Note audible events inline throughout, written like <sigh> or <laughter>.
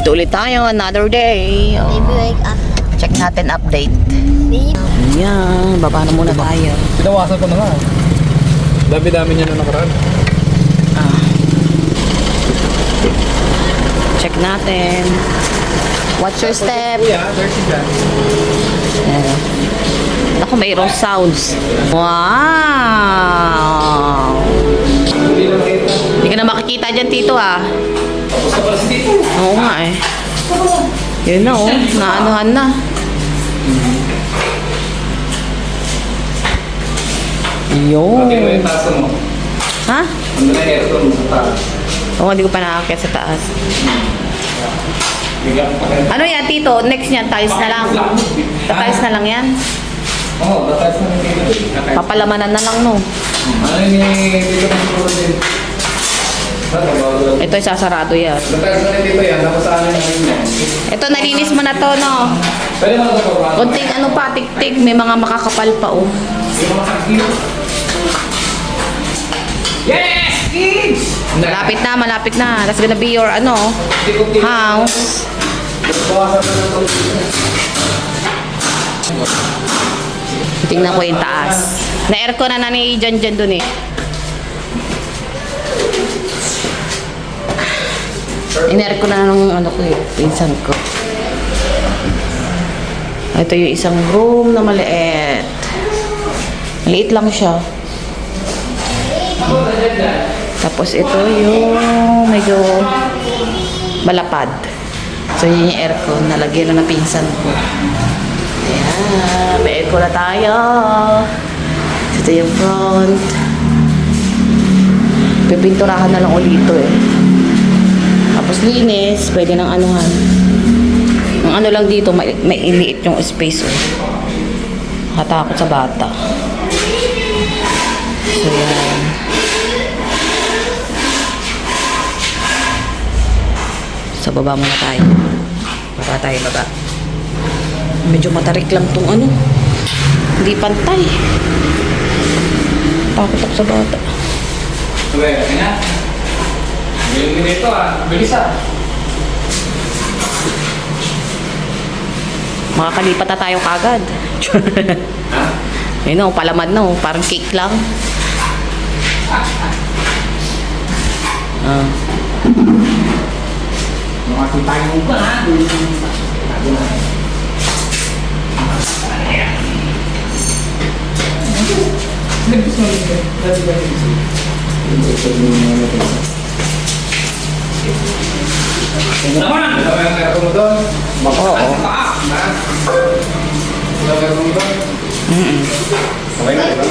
Dito ulit tayo, another day. Oh, Maybe wake up. check natin update. Maybe. Yan, baba na muna tayo. Pinawasan ko na nga. Dami-dami niya na nakaraan. Ah. Check natin. Watch your step. Kuya, dyan. Ayan. Ako, mayroong sounds. Wow! Hindi ka na makikita dyan, Tito, ah. Tapos na pala si Tito. Oo nga, eh. Yun na, oh. Naanuhan na. Bakit Yun. yung taas mo? Ha? Ano na aircon mo sa taas? Oo, hindi ko pa nakakit sa taas. Bigyan pa kayo. Ano yan, Tito? Next niyan, tiles na lang. Tiles na lang yan. Oo, tatas na ng Tito. Tatay. Papalamanan na lang, no. Ano yung Tito ng din? Ito, sasarado yan. Ito, nalinis mo na to, no? Kunting ano pa, tik-tik. May mga makakapal pa, oh. Yes! Kids! Malapit na, malapit na. That's gonna be your, ano, house. Tingnan ko yung taas. Na-aircon na na ni Jan Jan dun eh. In-aircon na ng ano ko eh, pinsan ko. Ito yung isang room na maliit. Maliit lang siya. Tapos ito yung medyo malapad. So yun yung aircon, nalagyan na ng pinsan ko. Ayan, may aircon na tayo. Ito yung front. Pipinturahan na lang ulit ito eh. Tapos linis, pwede nang anuhan. Ang ano lang dito, may, may iliit yung space oh. Katakot sa bata. So yan. So baba muna tayo. Baba tayo, baba. Medyo matarik lang tong ano. Hindi pantay. Takot ako sa bata. Tuwe, kanya. Bilis nito ah. Bilis ah. Makakalipat na tayo kagad. Ha? Ayun o, palamad na o. Parang cake lang. Ah. Makakita yung ba ha? Tago na. Nagpis mo rin eh. Dati ba isi? Naman! Ito yung aircon mo doon. Oo. Na? Ito aircon mo doon. Mm-mm. Okay na, diba?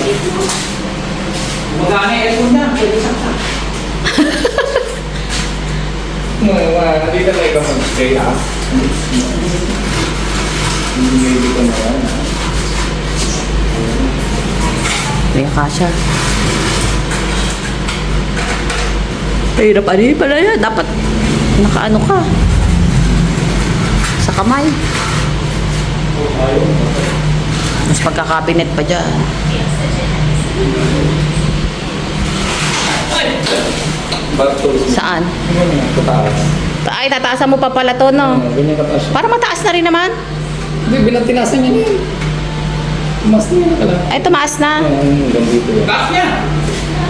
Yung aircon niya? Pwede nandito na ikaw mag-stay ah. Hindi dito na yan. May kasha. Hirap ano yun pala yan. Dapat nakaano ka. Sa kamay. Mas pagkakabinet pa dyan. Saan? Kataas. Ay, tataasan mo pa pala to, no? Para mataas na rin naman. Hindi, bilang tinasan niya. Mas niya ka lang. Ay, tumaas na. Taas niya!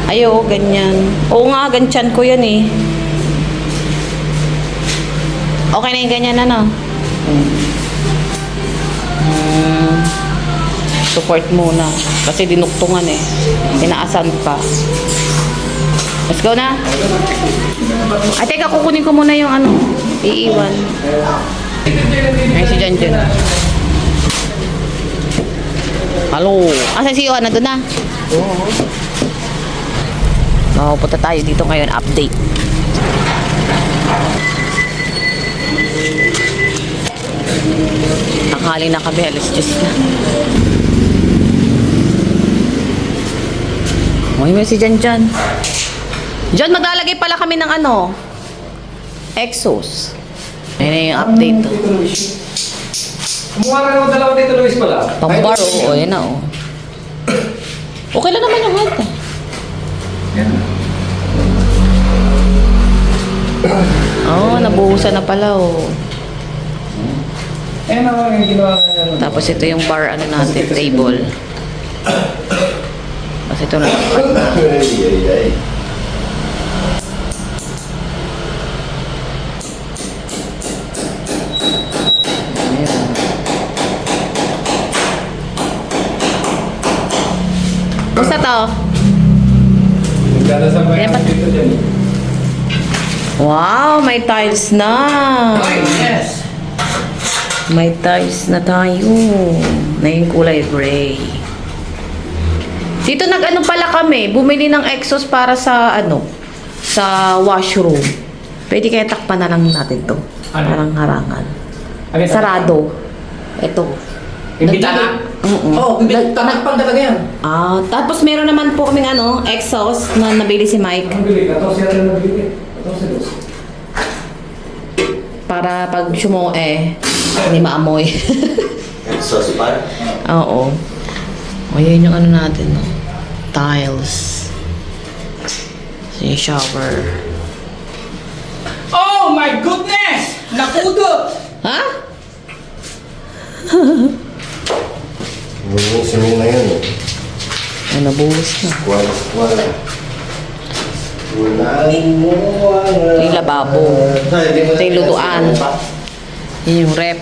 Ay, oo, ganyan. Oo nga, ganyan ko yan eh. Okay na yung ganyan, ano? Hmm. Support muna. Kasi dinuktungan eh. Tinaasan pa. Let's go na. Ay, teka, kukunin ko muna yung ano. Iiwan. Ay, si Jan Jan. Hello. Asa si Johan? Nandun na? Oo. punta tayo dito ngayon. Update. Tanghali na kami. Alas 10 na. Uy, may si Jan Jan. Jan, maglalagay pala kami ng ano? Exos. Ayun na yung update. oh. Kumuha ka ng dalawa dito, Luis pala. Pambar, oo. Ayan na, oh. Okay lang naman yung height. eh. Yan. Oh, nabuhusan na pala oh. Tapos ito yung bar ano natin, table. Tapos ito na. Basta to. Wow, may tiles na. yes! May tiles na tayo. Na yung kulay gray. Dito nag-ano pala kami, bumili ng exhaust para sa ano, sa washroom. Pwede kaya takpan na lang natin to. Ano? Parang harangan. Ano? Sarado. Ito. Imbitana? Oo. Oo, imbitana pa talaga yan. Ah, tapos meron naman po kaming ano, exhaust na nabili si Mike Ang bili, ito siya rin nabili. Ito si para pag sumo eh, hindi maamoy. <laughs> Sauce pan? Oo. O, yun yung ano natin, no? Tiles. Yung shower. Oh my goodness! Nakudot! Ha? Lulusin mo na yun eh. Ay, nabuhos na. Wala, wala. Unahin mo ang... Yung lababo. Ito yung lutuan. Yun yung rep.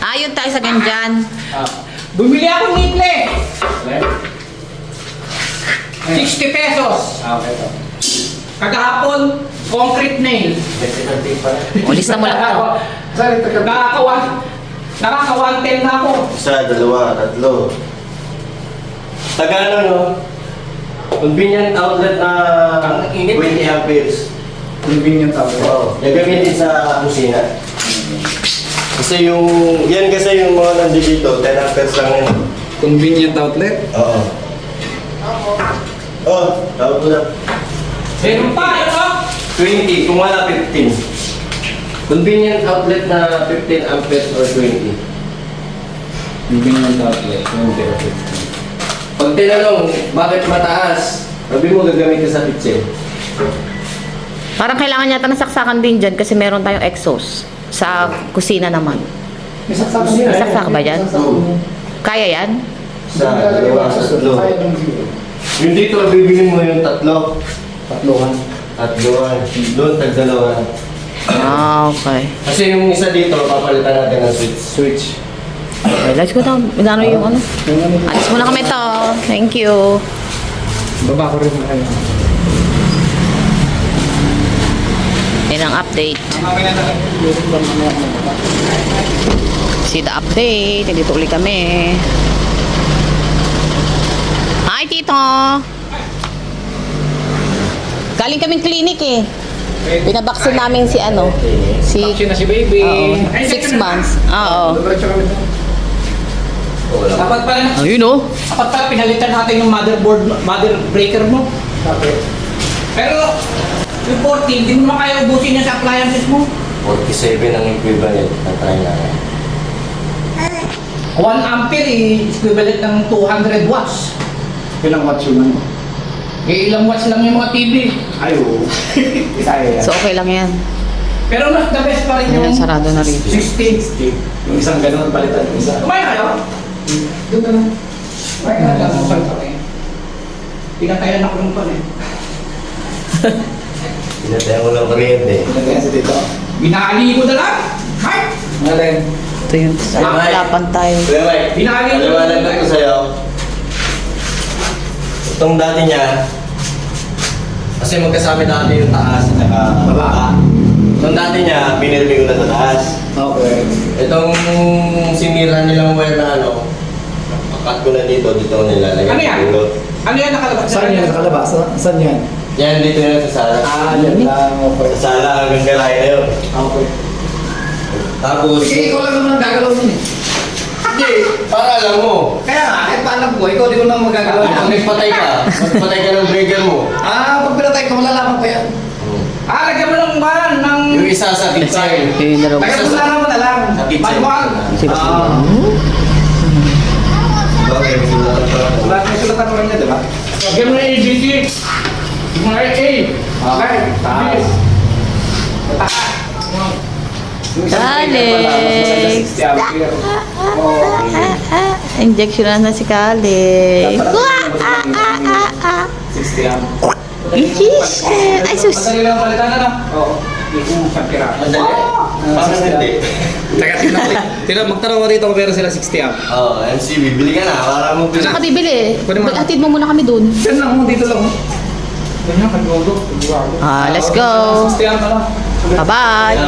Ah, yun tayo sa ganyan. Bumili ako niple. 60 pesos. Ah, okay to. Kagahapon, concrete nail. O, lista mo lang <laughs> to. Saan ito ka? Nakakawan. Nakaka-110 na ako. Isa, dalawa, tatlo. Taga ano no? Convenient outlet na Ang init. 20 amperes. Convenient tawag. Oo. Gagamitin sa kusina. Kasi yung, yan kasi yung mga nandito, 10 amperes lang yun. Convenient outlet? Oo. Oh, tawag ko na. Meron pa, ito. 20, kung wala 15. Convenient outlet na 15 amperes or 20. Convenient outlet. Okay. Pag tinanong, bakit mataas? Sabi mo gagamit ka sa kitchen. Parang kailangan yata nasaksakan din dyan kasi meron tayong exhaust. Sa kusina naman. May saksak May saksak ba dyan? Kaya yan? Sa dalawa, sa tatlo. Yung dito, bibilin mo yung tatlo. Tatlohan. Tatloan. Doon, tag dalawa. Ah, okay. Kasi yung isa dito, papalitan natin ng switch. Switch. Okay, let's go down. Ano yung ano? Yung ano? Alis muna kami to. Thank you. Baba ko rin na kayo. Yan ang update. Mamaya na lang. Meron ba mamaya na baba? See the update. Dito ulit kami. Hi, Tito! Galing kaming clinic eh. Pinabaksin namin si ano, si... Action na si baby. Oo, six months. Oo. Dapat pala, Ayun oh. dapat pala pinalitan natin yung motherboard, mother breaker mo. Pero, yung 40, hindi mo naman kaya ubusin yung sa appliances mo. 47 ang equivalent na try namin. 1 ampere is equivalent ng 200 watts. Ilang watts yun ano? Eh, ilang watts lang yung mga TV. Ay, oo. <laughs> Kaya yan. So okay lang yan. Pero mas the best pa rin yung Ayan, sarado na rin. 60. Yung isang ganun, palitan yung isa. Kumain kayo? Doon ka na. Kumain ka lang. Kumain ka rin. Pinatayan ako ng pan eh. <laughs> Pinatayan ko ng kuryente. Pinagayan si Tito. Binali ko na lang. Hay! Ngayon. Ito yung halapan tayo. Mike, Binali ko. paliwanag ko sa'yo. Itong dati niya, kasi magkasama dati yung taas at saka baba. Itong dati niya, pinirmi ko na sa taas. Okay. Itong sinira nilang wire na ano, akat ko na dito, dito ko nilalagay. Ano yan? sa. Ano yan nakalabas? Saan yan nakalabas? Sa- Saan yan? Yan, dito nila sa sala. Ah, yan lang. Okay. Sa sala hanggang galahe na yun. Okay. Tapos, Sige, ikaw lang naman gagalaw nun eh. hindi, para alam mo. Kaya nga, kahit paano ko, ikaw di ko nang magagalaw. Pag nagpatay ka, magpatay ka ng breaker mo. Ah, pag pinatay ko, malalaman ko yan. Ah, lagyan mo ng man, ng... Yung isa sa kitchen. Na raw. Taga mo na na lang. Sa kitchen. Manual. Ah, Okay, sulatan pa ako. wala may sulatan mo rin niya, di ba? Lagyan mo ng ABC. Mga A. Like, taas. this. Alex. 60 ampere. Oo. Injection na si Alex. Dapat 60 ampere. Ichis. Ay, sus. Madali lang palitan na lang. Oo. Yung isang pira. Madali. Parang hindi. Teka, tingnan ko. Tingnan, magtanong rito kung meron sila 60 amp. Oo, MC, bibili ka na. Para mo bili. Saan ka bibili? Pwede mo. Mo muna kami dun. Diyan lang, oh, dito lang. Ah, let's go. 60 amp na lang. Bye-bye.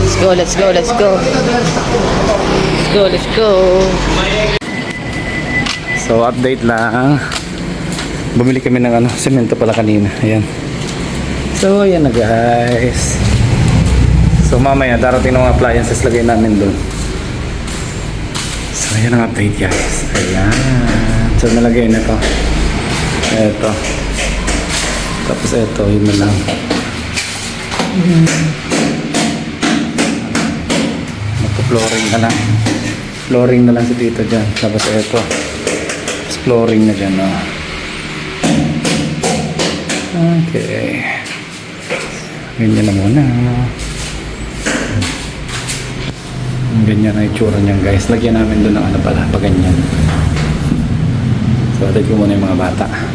Let's go, let's go, let's go. Let's go, let's go. So update lang. Bumili kami ng ano, semento pala kanina. Ayan. So ayan na guys. So mamaya darating ng mga appliances lagay namin doon. So ayan ang update guys. Ayan. So nalagay na to. Ito. Tapos ito, yun na lang. Magpo-flooring na lang. Flooring na lang si Tito dyan. Tapos ito. Tapos flooring na dyan, oh. Okay. Ganyan na muna. Ganyan ang itsura niyan guys. Lagyan namin doon ng ano pala, pa ganyan. So, atid ko muna yung mga bata.